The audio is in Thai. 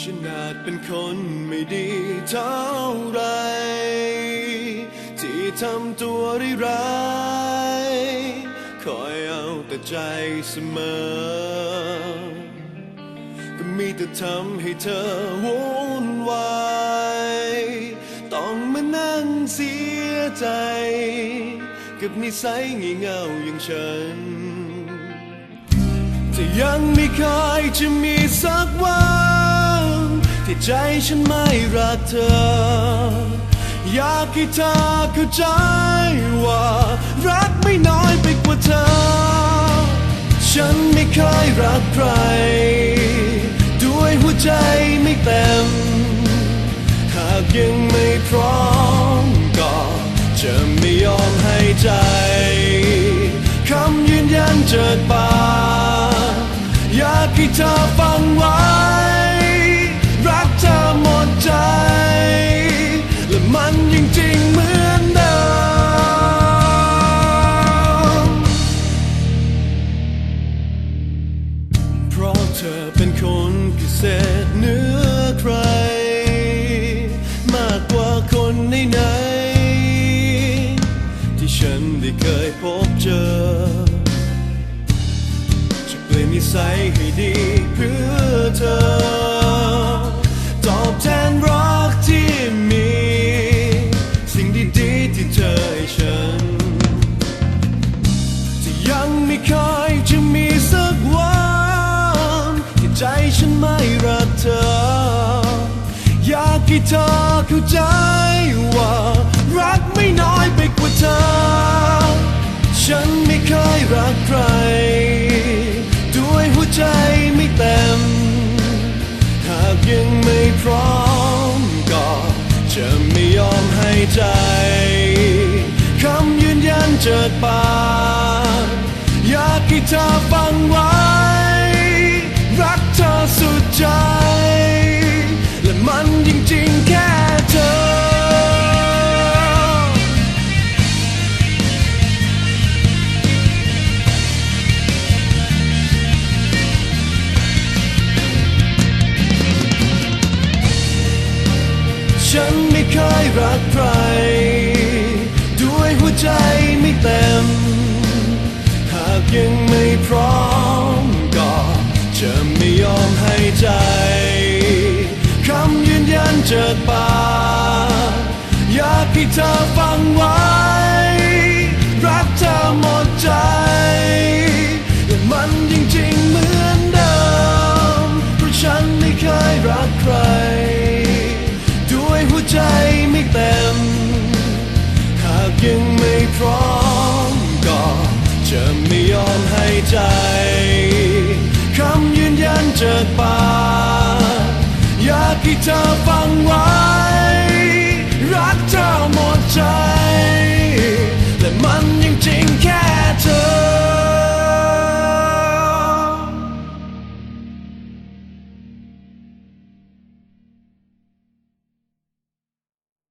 ฉันอาจเป็นคนไม่ดีเท่าไร ที่ทำตัวร้ายคอยเอาแต่ใจเสมอ ก็มีแต่ทำให้เธอวุ่นวายต้องมานั่งเสียใจ กับนิสัยงี่เง่าอย่างฉันจะยังไม่เคยจะมีสักวัน ที่ใจฉันไม่รักเธอ อยากให้เธอเข้าใจว่า รักไม่น้อยไปกว่าเธอ ฉันไม่เคยรักใคร ด้วยหัวใจไม่เต็ม หากยังไม่พร้อมก็จะไม่ยอมให้ใจ คำยืนยันเจากปากอยากให้เธอ ธอเป็นคนพิเศษเหนือใคร มากกว่าคนไหนๆที่ฉันได้เคยพบเจอ จะเปลี่ยนนิสัยให้ดีเพื่อเธอ ให้เธอเข้าใจว่า รักไม่น้อยไปกว่าเธอ ฉันไม่เคยรักใคร ด้วยหัวใจไม่เต็ม หากยังไม่พร้อมก็จะไม่ยอมให้ใจ คำยืนยันเจากปากอยากให้เธอ ฉันไม่เคยรักใคร ด้วยหัวใจไม่เต็ม หากยังไม่พร้อมก็จะไม่ยอมให้ใจ คำยืนยันเจิดปากอยากให้เธอฟังไว้ จะไม่ยอมให้ใจคำยืนยันจากปากอยากให้เธอฟังไว้